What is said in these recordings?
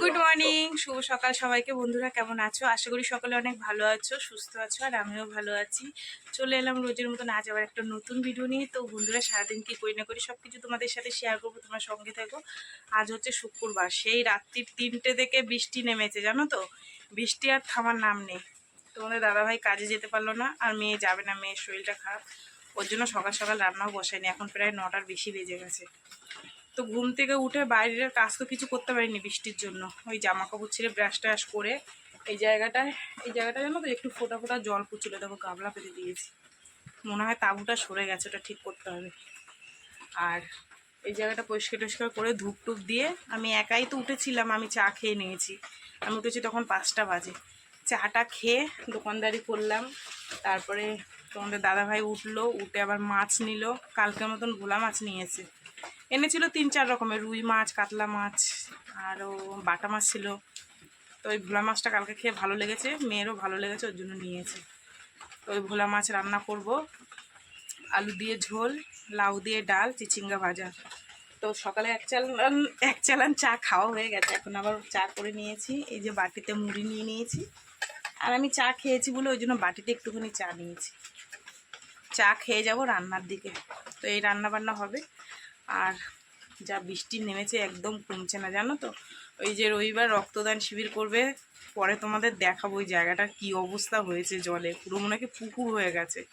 Good morning শুভ সকাল সবাইকে। বন্ধুরা, কেমন আছো? আশা করি সকলে অনেক ভালো আছো, সুস্থ আছো, আর আমিও ভালো আছি। চলে এলাম রোজের মতন আজ আবার একটা নতুন ভিডিও নিয়ে। তো বন্ধুরা, সারাদিন কি করি না করি সব কিছু তোমাদের সাথে শেয়ার করব, তোমার সঙ্গে থাকো আজ হচ্ছে শুক্রবার, সেই রাত্রির তিনটে থেকে বৃষ্টি নেমেছে, জানো তো? বৃষ্টি আর থামার নাম নেই। তোমাদের দাদাভাই কাজে যেতে পারল না, আর মেয়ে যাবে না, মেয়ের শরীরটা খারাপ। ওর জন্য সকাল সকাল রান্নাও বসায়নি, এখন প্রায় নটার বেশি বেজে গেছে। তো ঘুম থেকে উঠে বাইরের কাজ তো কিছু করতে পারিনি বৃষ্টির জন্য। ওই জামা কাপড় ছিঁড়ে ব্রাশ ট্রাশ করে এই জায়গাটায়, এই জায়গাটা জানো তো, একটু ফোটা ফোটা জল পুচুলো দেখো গাবলা পেতে দিয়েছি। মনে হয় তাঁবুটা সরে গেছে, ওটা ঠিক করতে হবে। আর এই জায়গাটা পরিষ্কার টরিষ্কার করে ধূপ টুপ দিয়ে আমি একাই তো উঠেছিলাম, আমি চা খেয়ে নিয়েছি। আমি উঠেছি তখন পাঁচটা বাজে। চাটা খেয়ে দোকানদারি করলাম, তারপরে তোমাদের দাদাভাই উঠল, উঠে আবার মাছ নিল, কালকের মতন ভোলা মাছ নিয়েছে এনেছিল তিন চার রকমের, রুই মাছ, কাতলা মাছ আরও বাটা মাছ ছিল। তো ওই ভোলা মাছটা কালকে খেয়ে ভালো লেগেছে, মেয়েরও ভালো লেগেছে, ওর জন্য নিয়েছে। তো ওই ভোলা মাছ রান্না করব। আলু দিয়ে ঝোল, লাউ দিয়ে ডাল, চিচিঙ্গা ভাজা। তো সকালে এক চালান এক চালান চা খাওয়া হয়ে গেছে। এখন আবার চা করে নিয়েছি, এই যে বাটিতে মুড়ি নিয়ে নিয়েছি। আর আমি চা খেয়েছি বলে ওই জন্য বাটিতে একটুখানি চা নিয়েছি। চা খেয়ে যাব রান্নার দিকে। তো এই রান্না বান্না হবে। আর যা বৃষ্টি নেমেছে একদম কমছে না, জানো তো? ওই যে রবিবার রক্তদান শিবির করবে, পরে তোমাদের দেখাবো ওই জায়গাটার কি অবস্থা হয়েছে জলে। পুরো মনে পুকুর হয়ে গেছে।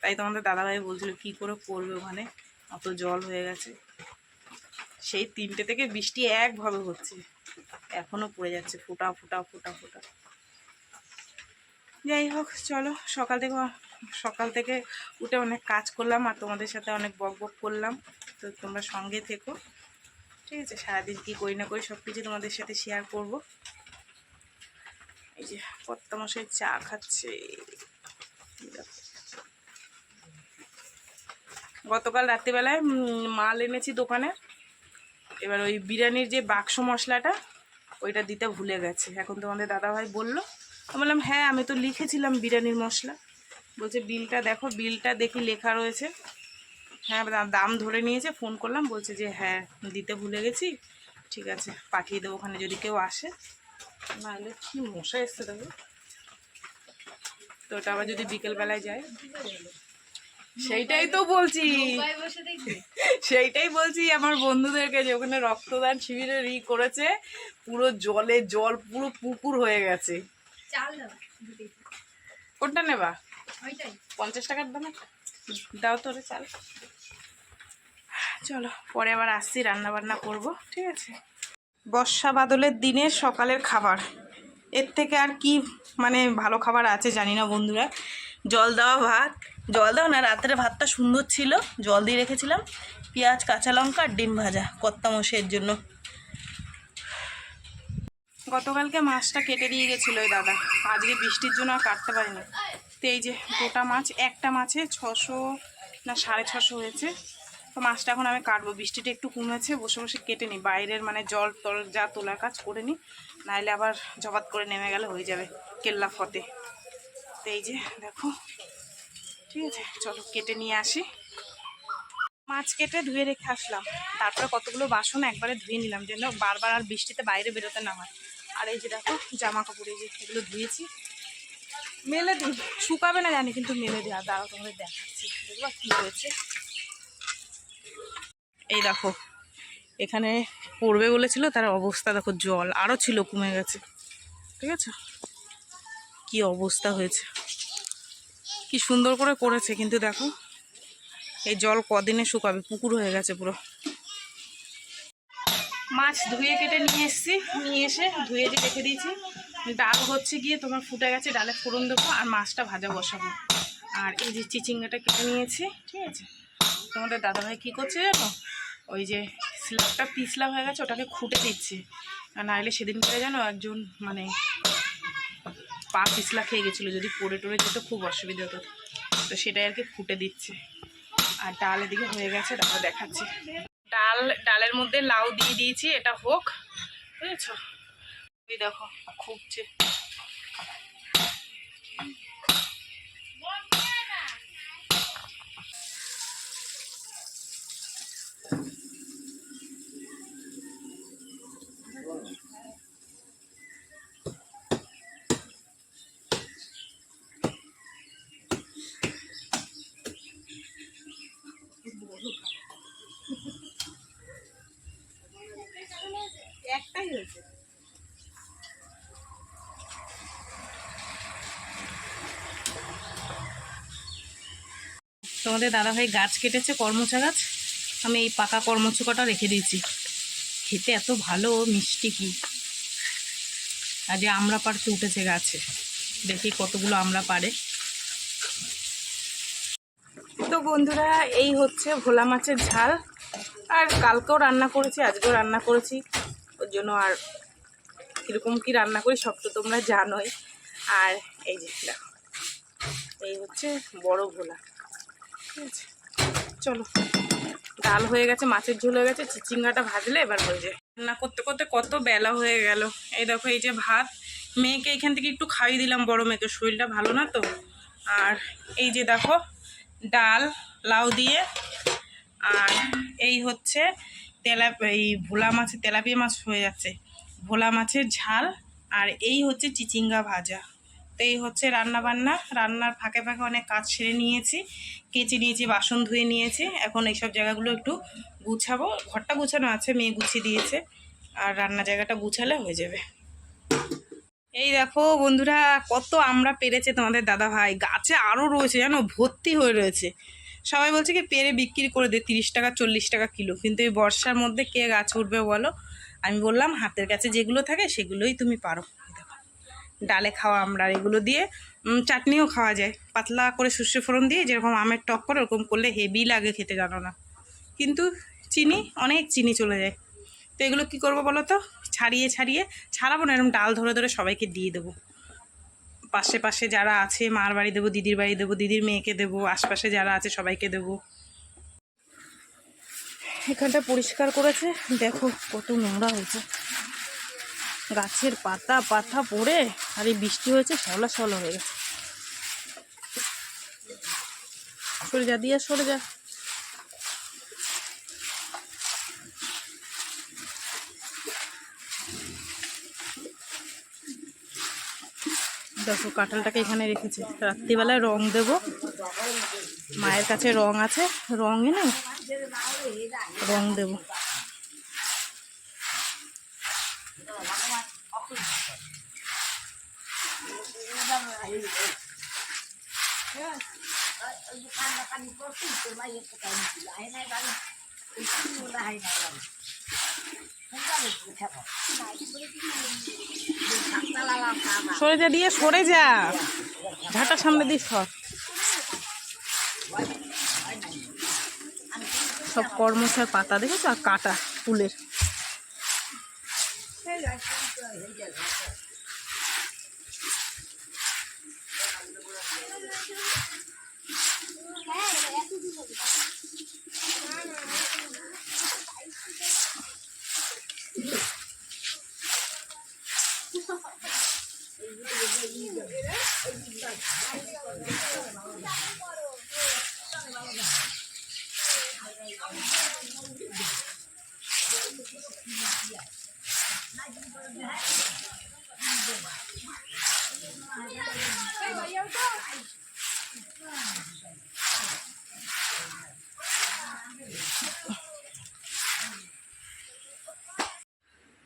তাই তোমাদের দাদাভাই বলছিল, কি করে করবে ওখানে? অত জল হয়ে গেছে। সেই তিনটে থেকে বৃষ্টি একভাবে হচ্ছে। এখনও পড়ে যাচ্ছে, ফোটা ফোটা ফোটা ফোটা। যাই হোক, চলো, সকাল থেকে সকাল থেকে উঠে অনেক কাজ করলাম আর তোমাদের সাথে অনেক বক বক করলাম। তো তোমরা সঙ্গে থেকো। ঠিক আছে, সারাদিন কী করি না করি সব কিছু তোমাদের সাথে শেয়ার করব। এই যে কর্তামশাই চা খাচ্ছে। গতকাল রাত্রিবেলায় মাল এনেছি দোকানে। এবার ওই বিরিয়ানির যে বাক্স মশলাটা, ওইটা দিতে ভুলে গেছে। এখন তোমাদের দাদাভাই বলল। আমি বললাম হ্যাঁ আমি তো লিখেছিলাম বিরিয়ানির মশলা। বলছে, বিলটা দেখো, বিলটা দেখি লেখা রয়েছে। হ্যাঁ দাম ধরে নিয়েছে ফোন করলাম বলছে যে হ্যাঁ দিতে ভুলে গেছি ঠিক আছে পাঠিয়ে দেবো ওখানে যদি কেউ আসে। নাহলে কি মশা এসছে দেখো। তো ওটা আবার যদি বিকেলবেলায় যায়। সেইটাই তো বলছি। সেইটাই বলছি আমার বন্ধুদেরকে যে ওখানে রক্তদান শিবিরের ই করেছে পুরো জলে জল পুরো পুকুর হয়ে গেছে। কোনটা নেবা? পঞ্চাশ টাকার দাম? দাও তোরে চাল। চলো, পরে আবার আসছি রান্না বান্না করব, ঠিক আছে? বর্ষা বাদলের দিনে সকালের খাবার। এর থেকে আর কি মানে ভালো খাবার আছে জানি না বন্ধুরা। জল দেওয়া ভাত। জল দাও না, রাতের ভাতটা সুন্দর ছিল। জল দিয়ে রেখেছিলাম। পেঁয়াজ, কাঁচা লঙ্কা আর ডিম ভাজা কত্তা মশের জন্য। গতকালকে মাছটা কেটে দিয়ে গেছিল ওই দাদা। আজকে বৃষ্টির জন্য আর কাটতে পারিনি। তো এই যে গোটা মাছ, একটা মাছে ছশো না সাড়ে ছশো হয়েছে। তো মাছটা এখন আমি কাটবো। বৃষ্টিটা একটু কমেছে, বসে বসে কেটে নিই। বাইরের মানে জল টল যা তোলার কাজ করে নিই নাহলে আবার জবাত করে নেমে গেলে হয়ে যাবে কেল্লা ফতে। তো এই যে, দেখো। ঠিক আছে, চলো কেটে নিয়ে আসি। মাছ কেটে ধুয়ে রেখে আসলাম। তারপরে কতগুলো বাসন একবারে ধুয়ে নিলাম যেন বারবার আর বৃষ্টিতে বাইরে বেরোতে না হয়। আর এই যে দেখো জামা কাপড় এই যে এগুলো ধুয়েছি। মেলে দিই। শুকাবে না জানি, কিন্তু মেলে আর দাঁড়াও তোমাদের দেখাচ্ছি। দেখবা কী হয়েছে? এই দেখো, এখানে পড়বে বলেছিল, তার অবস্থা দেখো জল আরও ছিল, কমে গেছে। ঠিক আছে? কি অবস্থা হয়েছে। কি সুন্দর করে করেছে, কিন্তু দেখো, এই জল কদিনে শুকাবে, পুকুর হয়ে গেছে পুরো। মাছ ধুয়ে কেটে নিয়ে এসেছি, নিয়ে এসে ধুয়ে যে রেখে দিয়েছি। ডাল হচ্ছে গিয়ে তোমার ফুটে গেছে, ডালে ফোড়ন দেবো, আর মাছটা ভাজা বসাবো। আর এই যে চিচিঙ্গাটা কেটে নিয়েছি, ঠিক আছে? তোমাদের দাদাভাই কী করছে জানো? ওই যে স্ল্যাবটা পিছলা হয়ে গেছে, ওটাকে খুঁটে দিচ্ছে। আর নাহলে সেদিন করে জানো একজন মানে পা পিছলা খেয়ে গেছিল, যদি পড়ে টড়ে যেত খুব অসুবিধা হতো। তো সেটাই আর কি ফুটে দিচ্ছে। আর ডাল এদিকে হয়ে গেছে, তারপর দেখাচ্ছি। ডাল, ডালের মধ্যে লাউ দিয়ে দিয়েছি, এটা হোক, বুঝেছ? দেখো খুবছে হয়েছে তোমাদের দাদাভাই গাছ কেটেছে, কর্মচা গাছ। আমি এই পাকা কর্মচা কটা রেখে দিয়েছি। খেতে এত ভালো, মিষ্টি কি? আর যে আমরা পাড়তে উঠেছে গাছে। দেখি কতগুলো আমরা পারে তো বন্ধুরা, এই হচ্ছে ভোলা মাছের ঝাল। আর কালকেও রান্না করেছি, আজকেও রান্না করেছি। ওর জন্য আর কীরকম কি রান্না করি সব তো তোমরা জানোই। আর এই যে এই হচ্ছে বড় ভোলা। চলো। ডাল হয়ে গেছে, মাছের ঝোল হয়ে গেছে চিচিঙ্গাটা ভাজলে এবার হয়ে যায় রান্না করতে করতে কত বেলা হয়ে গেল। এই দেখো, এই যে ভাত। মেয়েকে এখান থেকে একটু খাইয়ে দিলাম, বড় মেয়েকে। শরীরটা ভালো না তো? আর এই যে দেখো, ডাল, লাউ দিয়ে। আর এই হচ্ছে তেলা এই ভোলা মাছের তেলাপিয়া মাছ হয়ে যাচ্ছে। ভোলা মাছের ঝাল। আর এই হচ্ছে চিচিঙ্গা ভাজা। তো এই হচ্ছে রান্না বান্না রান্নার ফাঁকে ফাঁকে অনেক কাজ সেরে নিয়েছি, কেচে নিয়েছি, বাসন ধুয়ে নিয়েছি। এখন এইসব জায়গাগুলো একটু গুছাবো। ঘরটা গুছানো আছে, মেয়ে গুছিয়ে দিয়েছে। আর রান্না জায়গাটা গুছালে হয়ে যাবে। এই দেখো বন্ধুরা, কত আমরা পেরেছে তোমাদের দাদা ভাই। গাছে আরও রয়েছে, জানো? ভর্তি হয়ে রয়েছে। সবাই বলছে কি, পেরে বিক্রি করে দে, তিরিশ টাকা, চল্লিশ টাকা কিলো। কিন্তু এই বর্ষার মধ্যে কে গাছ উঠবে বলো? আমি বললাম, হাতের কাছে যেগুলো থাকে সেগুলোই তুমি পারো। ডালে খাওয়া আমরা এগুলো দিয়ে চাটনিও খাওয়া যায়। পাতলা করে সর্ষে ফোড়ন দিয়ে যেরকম আমের টক করে, ওরকম করলে হেভি লাগে খেতে, জানো না? কিন্তু চিনি, অনেক চিনি চলে যায়। তো এগুলো কী করব বলো তো? ছাড়িয়ে ছাড়িয়ে, ছাড়াবো না এরকম ডাল ধরে ধরে সবাইকে দিয়ে দেবো। পাশে পাশে যারা আছে, মার বাড়ি দেবো, দিদির বাড়ি দেবো, দিদির মেয়েকে দেবো, আশপাশে যারা আছে, সবাইকে দেবো। এখানটা পরিষ্কার করেছে। দেখো কত নোংরা হয়েছে। গাছের পাতা পাতা পড়ে আর এই বৃষ্টি হয়েছে, শ্যাওলা শ্যাওলা হয়ে গেছে। সরে যা, দিয়ে সরে যা। দেখো, কাঁঠালটাকে এখানে রেখেছে। রাত্রিবেলায় রং দেব। মায়ের কাছে রং আছে, রং এনে রং দেব। সরে যা দিয়ে সরে যা ঝাঁটা সামনে দিয়ে সর। সব কর্মচার পাতা দেখেছ? আর কাটা ফুলের।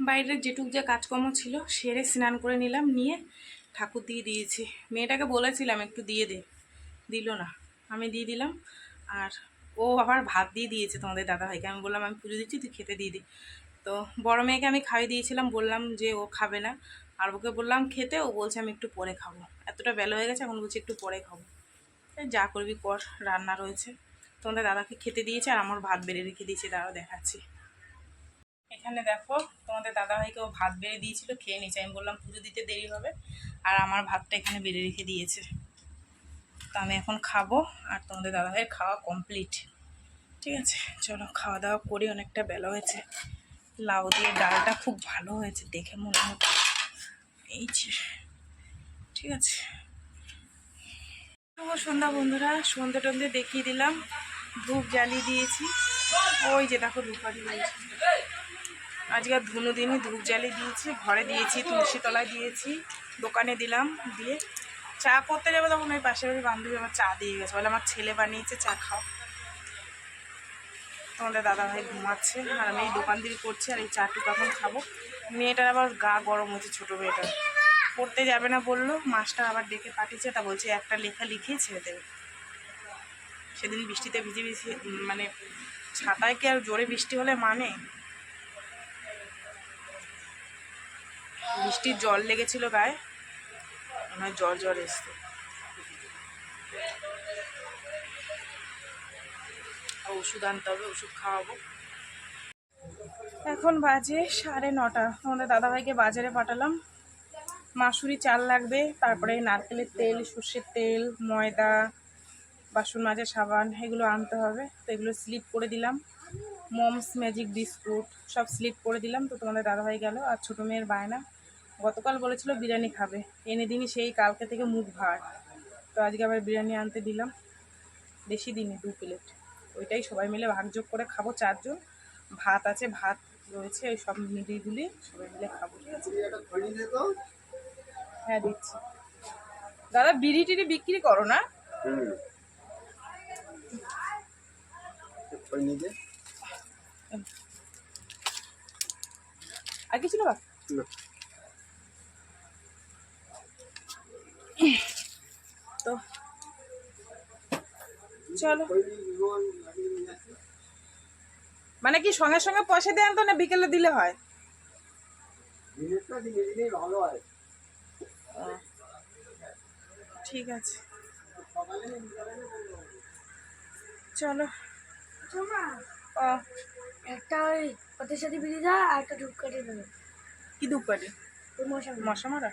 বাইরের যেটুক যে কাজকর্ম ছিল, সেরে স্নান করে নিলাম, নিয়ে ঠাকুর দিয়ে দিয়েছি। মেয়েটাকে বলেছিলাম একটু দিয়ে দে। দিল না। আমি দিয়ে দিলাম। আর ও আবার ভাত দিয়ে দিয়েছে তোমাদের দাদা ভাইকে আমি বললাম, আমি পুজো দিচ্ছি, তুই খেতে দিয়ে দি। তো বড় মেয়েকে আমি খাইয়ে দিয়েছিলাম। বললাম যে ও খাবে না। আর ওকে বললাম, খেতে? ও বলছে, আমি একটু পরে খাব। এতটা বেলা হয়ে গেছে, এখন বলছি, একটু পরে খাব। যা করবি কর, রান্না রয়েছে। তোমাদের দাদাকে খেতে দিয়েছে, আর আমার ভাত বেড়ে রেখে দিয়েছে, দাঁড়াও দেখাচ্ছি। এখানে দেখো, তোমাদের দাদাভাইকে ও ভাত বেড়ে দিয়েছিল, খেয়ে নিয়েছে। আমি বললাম, পুজো দিতে দেরি হবে। আর আমার ভাতটা এখানে বেড়ে রেখে দিয়েছে। তো আমি এখন খাব, আর তোমাদের দাদাভাইয়ের খাওয়া কমপ্লিট। ঠিক আছে, চলো খাওয়া দাওয়া করি, অনেকটা বেলা হয়েছে। লাউ দিয়ে ডালটা খুব ভালো হয়েছে, দেখে মনে হচ্ছে। এই ঠিক আছে। শুভ সন্ধ্যা বন্ধুরা, সন্ধ্যে টন্ধে দেখিয়ে দিলাম। ধূপ জ্বালিয়ে দিয়েছি। ওই যে দেখো ধূপারি রয়েছে আজকে ধুনো দিনই ধূপ জ্বালিয়ে দিয়েছি। ঘরে দিয়েছি, তুলসী তলায় দিয়েছি, দোকানে দিলাম, দিয়ে চা করতে যাব তখন ওই পাশের বাড়ির বান্ধবী আমার চা দিয়ে গেছে। বলে আমার ছেলে বানিয়েছে, চা খাও। তোমাদের দাদাভাই ঘুমাচ্ছে, আর আমি এই দোকান দিয়ে করছি, আর এই চাটুকু এখন খাব। মেয়েটার আবার গা গরম হয়েছে ছোটো মেয়েটার। পড়তে যাবে না বলল, মাস্টার আবার ডেকে পাঠিয়েছে, তা বলছে একটা লেখা লিখিয়ে ছেড়ে দেবে। সেদিন বৃষ্টিতে ভিজে ভিজে মানে ছাতায় কি আর জোরে বৃষ্টি হলে মানে? বৃষ্টির জল লেগেছিল গায়ে আমার জ্বর জ্বর এসছে। ওষুধ আনতে হবে ওষুধ খাওয়াবো। এখন বাজে সাড়ে নটা। আমাদের দাদাভাইকে বাজারে পাঠালাম। মাসুরি চাল লাগবে, তারপরে নারকেলের তেল, সর্ষের তেল, ময়দা, বাসন মাজা, সাবান, এগুলো আনতে হবে। তো এগুলো স্লিপ করে দিলাম। মমস ম্যাজিক বিস্কুট, সব স্লিপ করে দিলাম। তো তোমাদের দাদাভাই গেল। আর ছোটো মেয়ের বায়না। গতকাল বলেছিল বিরিয়ানি খাবে। এনে দিনই সেই কালকে থেকে মুখ ভার। তো আজকে আবার বিরিয়ানি আনতে দিলাম। বেশি দিনই দু প্লেট। ওইটাই সবাই মিলে ভাগযোগ করে খাব চারজন। ভাত আছে, ভাত রয়েছে ওই সব মিলিয়ে সবাই মিলে খাব হ্যাঁ দিচ্ছি। দাদা, বিড়ি টিড়ি বিক্রি করো না? আর কিছু না। তো, চলো ওই জীবন লাগিয়ে নিয়ে আসে। মানে কি সঙ্গে সঙ্গে পয়সা দেন তো না বিকেলে দিলে হয়? ঠিক আছে। চলো। একটা ওই ওদের সাথে বিড়ি দাও আর একটা ধূপ কাটে দেবে কি ধূপকাঠি? মশা মারা?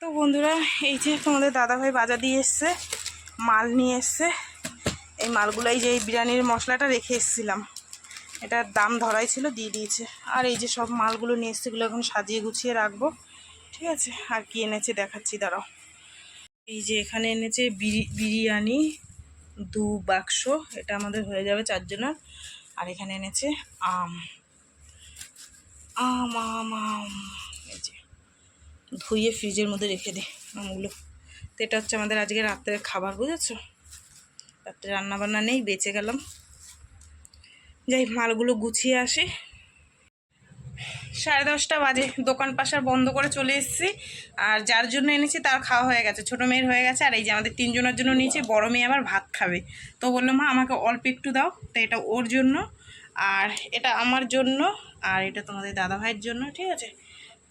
তো বন্ধুরা এই যে তোমাদের দাদাভাই বাজার দিয়ে এসছে মাল নিয়ে এসছে। এই মালগুলোই যে এই বিরিয়ানির মশলাটা রেখে এসেছিলাম, এটার দাম ধরাই ছিল, দিয়ে দিয়েছে। আর এই যে সব মালগুলো নিয়ে এসছে, এগুলো এখন সাজিয়ে গুছিয়ে রাখব। ঠিক আছে? আর কি এনেছে দেখাচ্ছি, দাঁড়াও। এই যে এখানে এনেছে বিরি- বিরিয়ানি, দু বাক্স, এটা আমাদের হয়ে যাবে চারজনের। আর এখানে এনেছে আম। আম আম আম। এই যে, ধুয়ে ফ্রিজের মধ্যে রেখে দে আমগুলো। তো এটা হচ্ছে আমাদের আজকে রাত্রের খাবার, বুঝেছ? রাত্রে রান্না বান্না নেই, বেঁচে গেলাম। যাই মালগুলো গুছিয়ে আসি। সাড়ে দশটা বাজে, দোকান পাশার বন্ধ করে চলে এসেছি। আর যার জন্য এনেছি তার খাওয়া হয়ে গেছে, ছোটো মেয়ের হয়ে গেছে। আর এই যে আমাদের তিনজনের জন্য নিয়েছি, বড় মেয়ে আবার ভাত খাবে। তো বলল, মা, আমাকে অল্প একটু দাও, তো এটা ওর জন্য। আর এটা আমার জন্য, আর এটা তোমাদের দাদা ভাইয়ের জন্য, ঠিক আছে?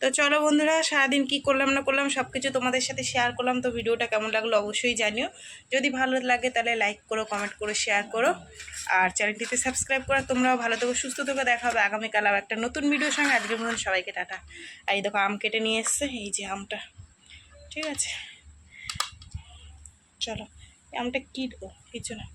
তো চলো বন্ধুরা, সারাদিন কি করলাম না করলাম সব কিছু তোমাদের সাথে শেয়ার করলাম। তো ভিডিওটা কেমন লাগল অবশ্যই জানিও। যদি ভালো লাগে তাহলে লাইক করো কমেন্ট করো শেয়ার করো। আর চ্যানেলটিতে সাবস্ক্রাইব করো। তোমরাও ভালো থেকো, সুস্থ থেকো। দেখা হবে আগামীকাল আবার একটা নতুন ভিডিওর সঙ্গে। আজকের মতন সবাইকে টাটা। আর এই দেখো, আম কেটে নিয়ে এসছে। এই যে আমটা। ঠিক আছে? চলো আমটা কী দেবো কিছু না।